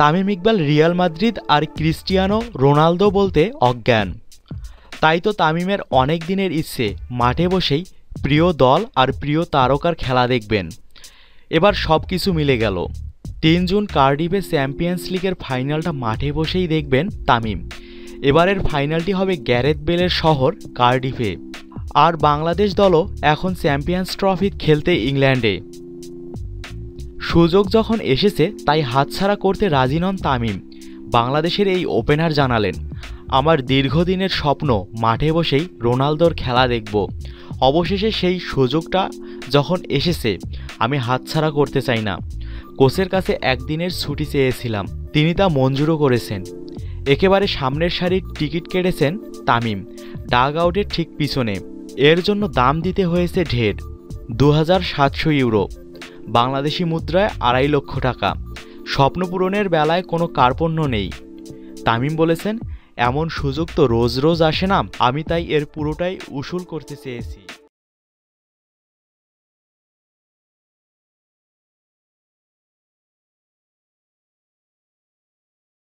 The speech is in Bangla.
তামিম ইকবাল রিয়াল মাদ্রিদ আর ক্রিস্টিয়ানো রোনালদো বলতে অজ্ঞান। তাই তো তামিমের অনেক দিনের ইচ্ছে, মাঠে বসেই প্রিয় দল আর প্রিয় তারকার খেলা দেখবেন। এবার সব কিছু মিলে গেল। তিন জুন কার্ডিফে চ্যাম্পিয়ন্স লিগের ফাইনালটা মাঠে বসেই দেখবেন তামিম। এবারের ফাইনালটি হবে গ্যারেথ বেলের শহর কার্ডিফে। আর বাংলাদেশ দলও এখন চ্যাম্পিয়ন্স ট্রফি খেলতে ইংল্যান্ডে। সুযোগ যখন এসেছে, তাই হাতছাড়া করতে রাজি নন তামিম। বাংলাদেশের এই ওপেনার জানালেন, আমার দীর্ঘদিনের স্বপ্ন, মাঠে বসেই রোনালদোর খেলা দেখব। অবশেষে সেই সুযোগটা যখন এসেছে, আমি হাতছাড়া করতে চাই না। কোচের কাছে একদিনের ছুটি চেয়েছিলাম, তিনি তা মঞ্জুরও করেছেন। একেবারে সামনের সারির টিকিট কেটেছেন তামিম, ডাগ আউটের ঠিক পিছনে। এর জন্য দাম দিতে হয়েছে ঢের দু হাজার সাতশো ইউরো। বাংলাদেশি মুদ্রায় আড়াই লক্ষ টাকা। স্বপ্ন পূরণের বেলায় কোনো কার্পণ্য নেই। তামিম বলেছেন, এমন সুযোগ তো রোজ রোজ আসে না, আমি তাই এর পুরোটাই উসুল করতে চেয়েছি।